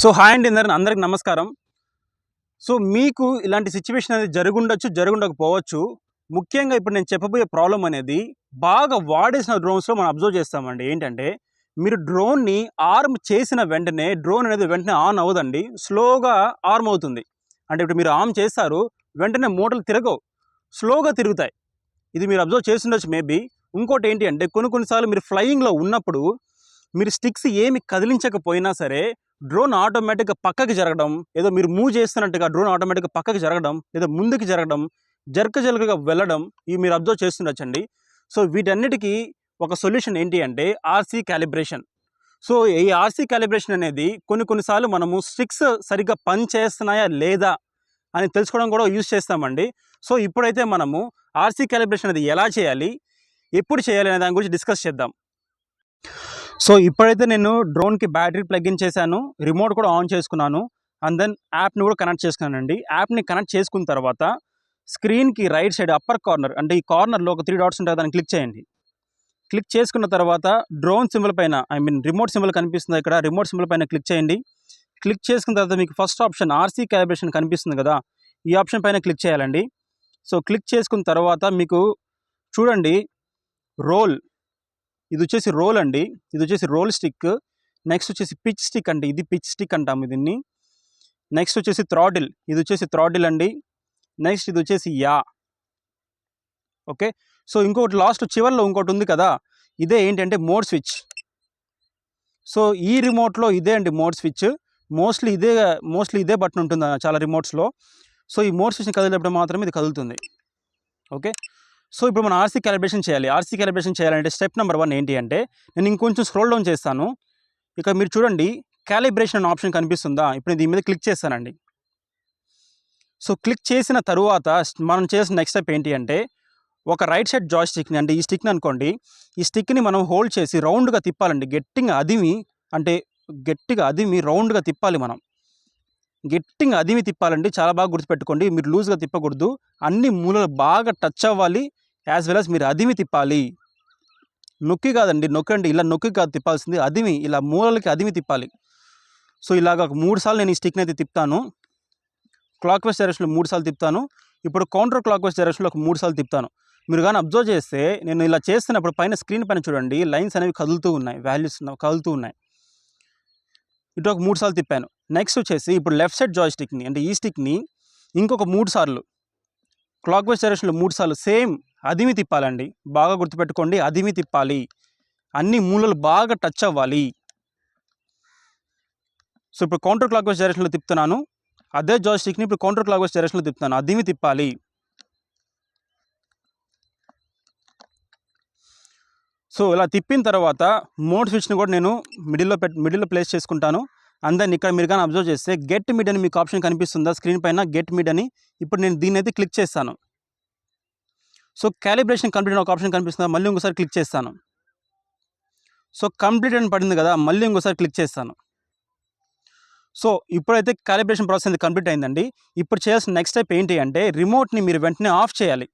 So hi అండి అందరికి అందరికి నమస్కారం. సో మీకు ఇలాంటి సిచ్యువేషన్ అనేది జరుగుండొచ్చు జరుగుండకపోవచ్చు. ముఖ్యంగా ఇప్పుడు నేను చెప్పబోయే ప్రాబ్లం అనేది బాగా వాడేసిన డ్రోన్స్లో మనం అబ్జర్వ్ చేస్తామండి. ఏంటంటే మీరు డ్రోన్ని ఆర్మ్ చేసిన వెంటనే డ్రోన్ అనేది వెంటనే ఆన్ అవ్వదండి. స్లోగా ఆర్మ్ అవుతుంది. అంటే ఇప్పుడు మీరు ఆర్మ్ చేస్తారు వెంటనే మూటలు తిరగవు. స్లోగా తిరుగుతాయి. ఇది మీరు అబ్జర్వ్ చేస్తుండొచ్చు మేబీ ఇంకోటి ఏంటి అంటే కొన్ని కొన్నిసార్లు మీరు ఫ్లయింగ్లో ఉన్నప్పుడు మీరు స్టిక్స్ ఏమి కదిలించకపోయినా సరే డ్రోన్ ఆటోమేటిక్గా పక్కకి జరగడం ఏదో మీరు మూవ్ చేస్తున్నట్టుగా డ్రోన్ ఆటోమేటిక్గా పక్కకి జరగడం లేదా ముందుకు జరగడం జరక జరకగా వెళ్ళడం ఇవి మీరు అబ్జర్వ్ చేస్తుండొచ్చండి. సో వీటన్నిటికీ ఒక సొల్యూషన్ ఏంటి అంటే ఆర్సీ క్యాలిబ్రేషన్ సో ఈ ఆర్సీ క్యాలిబ్రేషన్ అనేది కొన్ని కొన్నిసార్లు మనము స్టిక్స్ సరిగ్గా పని చేస్తున్నాయా లేదా అని తెలుసుకోవడం కూడా యూజ్ చేస్తామండి. సో ఇప్పుడైతే మనము ఆర్సీ క్యాలిబ్రేషన్ అనేది ఎలా చేయాలి ఎప్పుడు చేయాలి అనే దాని గురించి డిస్కస్ చేద్దాం. సో ఇప్పుడైతే నేను డ్రోన్కి బ్యాటరీ ప్లగ్ ఇన్ చేశాను. రిమోట్ కూడా ఆన్ చేసుకున్నాను. అండ్ దెన్ యాప్ని కూడా కనెక్ట్ చేసుకున్నానండి. యాప్ని కనెక్ట్ చేసుకున్న తర్వాత స్క్రీన్కి రైట్ సైడ్ అప్పర్ కార్నర్ అంటే ఈ కార్నర్లో ఒక త్రీ డాట్స్ ఉంటాయి దాన్ని క్లిక్ చేయండి. క్లిక్ చేసుకున్న తర్వాత డ్రోన్ సింబల్ పైన ఐ మీన్ రిమోట్ సింబల్ కనిపిస్తుంది ఇక్కడ. రిమోట్ సింబల్ పైన క్లిక్ చేయండి. క్లిక్ చేసుకున్న తర్వాత మీకు ఫస్ట్ ఆప్షన్ ఆర్సీ క్యాలిబ్రేషన్ కనిపిస్తుంది కదా ఈ ఆప్షన్ పైన క్లిక్ చేయాలండి. సో క్లిక్ చేసుకున్న తర్వాత మీకు చూడండి రోల్ ఇది వచ్చేసి రోల్ అండి. ఇది వచ్చేసి రోల్ స్టిక్. నెక్స్ట్ వచ్చేసి పిచ్ స్టిక్ అండి. ఇది పిచ్ స్టిక్ అంటాము దీన్ని. నెక్స్ట్ వచ్చేసి థ్రాడిల్. ఇది వచ్చేసి థ్రాడిల్ అండి. నెక్స్ట్ ఇది వచ్చేసి యా. ఓకే. సో ఇంకొకటి లాస్ట్ చివరిలో ఇంకోటి ఉంది కదా. ఇదే ఏంటంటే మోడ్ స్విచ్. సో ఈ రిమోట్లో ఇదే అండి మోడ్ స్విచ్. మోస్ట్లీ ఇదే మోస్ట్లీ ఇదే బటన్ ఉంటుంది చాలా రిమోట్స్లో. సో ఈ మోడ్ స్విచ్ని కదిలేటప్పుడు మాత్రమే ఇది కదులుతుంది. ఓకే. సో ఇప్పుడు మనం ఆర్సీ క్యాలిబ్రేషన్ చేయాలి. ఆర్సీ క్యాలిబ్రేషన్ చేయాలంటే స్టెప్ నెంబర్ వన్ ఏంటి అంటే నేను ఇంకొంచెం స్క్రోల్ డౌన్ చేస్తాను. ఇక మీరు చూడండి క్యాలిబ్రేషన్ అనే ఆప్షన్ కనిపిస్తుందా? ఇప్పుడు నేను దీని మీద క్లిక్ చేస్తానండి. సో క్లిక్ చేసిన తరువాత మనం చేసిన నెక్స్ట్ స్టెప్ ఏంటి అంటే ఒక రైట్ సైడ్ జాయ్ స్టిక్ని అంటే ఈ స్టిక్ని అనుకోండి ఈ స్టిక్ని మనం హోల్డ్ చేసి రౌండ్గా తిప్పాలండి. గట్టిగా అదిమి అంటే గట్టిగా అదిమి రౌండ్గా తిప్పాలి మనం. గట్టిగా అదిమి తిప్పాలండి. చాలా బాగా గుర్తుపెట్టుకోండి. మీరు లూజ్గా తిప్పకూడదు. అన్ని మూలలు బాగా టచ్ అవ్వాలి. యాజ్ వెల్ అస్ మీరు అదిమి తిప్పాలి. నొక్కి కాదండి నొక్కండి. ఇలా నొక్కి కాదు తిప్పాల్సింది అదిమి. ఇలా మూలలకి అదిమి తిప్పాలి. సో ఇలాగ ఒక మూడు సార్లు నేను ఈ స్టిక్ని అయితే తిప్పుతాను క్లాక్ వైస్ డైరెక్షన్లో మూడు సార్లు తిప్పుతాను ఇప్పుడు కౌంటర్ క్లాక్ వైస్ డైరెక్షన్లో ఒక మూడు సార్లు తిప్పుతాను మీరు కానీ అబ్జర్వ్ చేస్తే నేను ఇలా చేస్తున్నప్పుడు పైన స్క్రీన్ పైన చూడండి లైన్స్ అనేవి కదులుతూ ఉన్నాయి. వాల్యూస్ కదులుతూ ఉన్నాయి. ఇటు ఒక మూడు సార్లు తిప్పాను. నెక్స్ట్ వచ్చేసి ఇప్పుడు లెఫ్ట్ సైడ్ జాయ్ స్టిక్ని అంటే ఈ స్టిక్ని ఇంకొక మూడు సార్లు. క్లాక్ వైస్ డైరెక్షన్లో మూడు సార్లు సేమ్ అదిమి తిప్పాలండి. బాగా గుర్తుపెట్టుకోండి అదిమి తిప్పాలి. అన్ని మూలలు బాగా టచ్ అవ్వాలి. సో ఇప్పుడు కౌంటర్ క్లాక్ వైజ్ డైరెక్షన్లో తిప్పుతున్నాను. అదే జాయిస్టిక్ని ఇప్పుడు కౌంటర్ క్లాక్ వైజ్ డైరెక్షన్లో తిప్పుతాను అదిమి తిప్పాలి. సో ఇలా తిప్పిన తర్వాత మోడ్ స్విచ్ని కూడా నేను మిడిల్లో పెట్ మిడిల్లో ప్లేస్ చేసుకుంటాను. అందరిని ఇక్కడ మీరు కానీ అబ్జర్వ్ చేస్తే గెట్ మిడ్ అని మీకు ఆప్షన్ కనిపిస్తుందా? స్క్రీన్ పైన గెట్ మిడ్ అని. ఇప్పుడు నేను దీన్ని అయితే క్లిక్ చేస్తాను. సో క్యాలిబ్రేషన్ కంప్లీట్ అని ఒక ఆప్షన్ కనిపిస్తుంది మళ్ళీ ఇంకోసారి క్లిక్ చేస్తాను. సో కంప్లీట్ అని పడింది కదా మళ్ళీ ఇంకోసారి క్లిక్ చేస్తాను. సో ఇప్పుడైతే క్యాలిబ్రేషన్ ప్రాసెస్ అనేది కంప్లీట్ అయిందండి. ఇప్పుడు చేయాల్సిన నెక్స్ట్ స్టెప్ ఏంటి అంటే రిమోట్ని మీరు వెంటనే ఆఫ్ చేయాలి.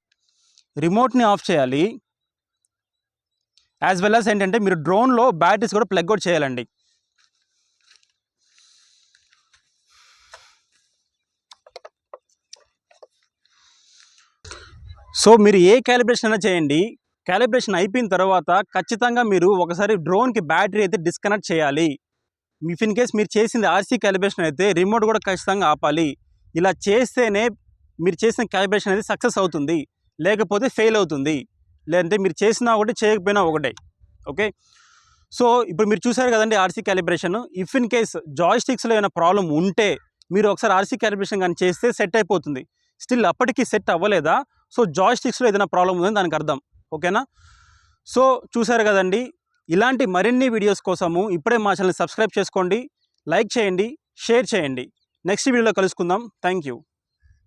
రిమోట్ని ఆఫ్ చేయాలి. యాజ్ వెల్ యాజ్ ఏంటంటే మీరు డ్రోన్లో బ్యాటరీస్ కూడా ప్లగ్ అవుట్ చేయాలండి. సో మీరు ఏ క్యాలిబ్రేషన్ అయినా చేయండి. క్యాలిబ్రేషన్ అయిపోయిన తర్వాత ఖచ్చితంగా మీరు ఒకసారి డ్రోన్కి బ్యాటరీ అయితే డిస్కనెక్ట్ చేయాలి. ఇఫ్ ఇన్ కేస్ మీరు చేసింది ఆర్సీ క్యాలిబ్రేషన్ అయితే రిమోట్ కూడా ఖచ్చితంగా ఆపాలి. ఇలా చేస్తేనే మీరు చేసిన క్యాలిబ్రేషన్ అనేది సక్సెస్ అవుతుంది. లేకపోతే ఫెయిల్ అవుతుంది. లేదంటే మీరు చేసినా ఒకటి చేయకపోయినా ఒకటే. ఓకే సో ఇప్పుడు మీరు చూసారు కదండి RC calibration if in case Joy స్టిక్స్లో ఏమైనా ప్రాబ్లం ఉంటే మీరు ఒకసారి ఆర్సీ క్యాలిబ్రేషన్ కానీ చేస్తే సెట్ అయిపోతుంది. స్టిల్ అప్పటికి సెట్ అవ్వలేదా? సో జాయ్ స్టిక్స్లో ఏదైనా ప్రాబ్లం ఉందని దానికి అర్థం. ఓకేనా? సో చూసారు కదండి ఇలాంటి మరిన్ని వీడియోస్ కోసము ఇప్పుడే మా ఛానల్ని సబ్స్క్రైబ్ చేసుకోండి లైక్ చేయండి షేర్ చేయండి. నెక్స్ట్ వీడియోలో కలుసుకుందాం. Thank you